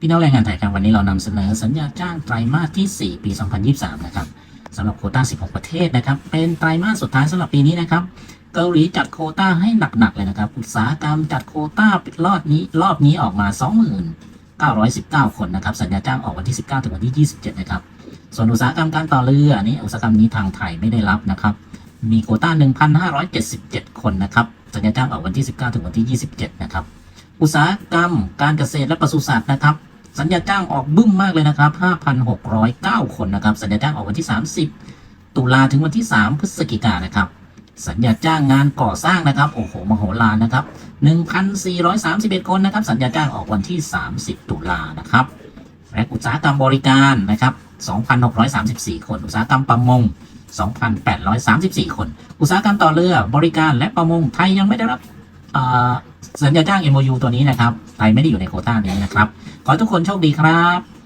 พี่น้องแรงงานไทยครับวันนี้เรานำเสนอสัญญาจ้างไตรมาสที่ 4 ปี 2023 นะครับสำหรับโคต้า 16 ประเทศนะครับ เป็นไตรมาสสุดท้ายสำหรับปีนี้นะครับ เกาหลีจัดโคต้าให้หนักๆเลยนะครับ อุตสาหกรรมจัดโคต้ารอบนี้รอบนี้ออกมา 2919 คนนะครับ สัญญาจ้างออกวันที่ 19 ถึงวันที่ 27 นะครับ ส่วนอุตสาหกรรมการต่อเรืออันนี้อุตสาหกรรมนี้ทางไทยไม่ได้รับนะครับ มีโคต้า 1,577 คนนะครับ สัญญาจ้างออกวันที่ 19 ถึงวันที่ 27 นะครับ อุตสาหกรรม การเกษตรและปศุสัตว์นะครับ สัญญาจ้างออกบึ้มมากเลยนะครับ 5,609 คนนะครับ สัญญาจ้างออกวันที่ 30 ตุลาถึงวันที่ 3 พฤศจิกายนนะครับ สัญญาจ้างงานก่อสร้างนะครับ โอ้โห มโหฬารนะครับ 1,431 คนนะครับ สัญญาจ้างออกวันที่ 30 ตุลานะครับ และอุตสาหกรรมบริการนะครับ 2,634 คน อุตสาหกรรมประมง2,834 คน อุตสาหกรรมต่อเรือบริการและประมงไทยยังไม่ได้รับ สัญญาจ้าง MOU ตัวนี้นะครับไทยไม่ได้อยู่ในโคต้านี้นะครับ ขอทุกคนโชคดีครับ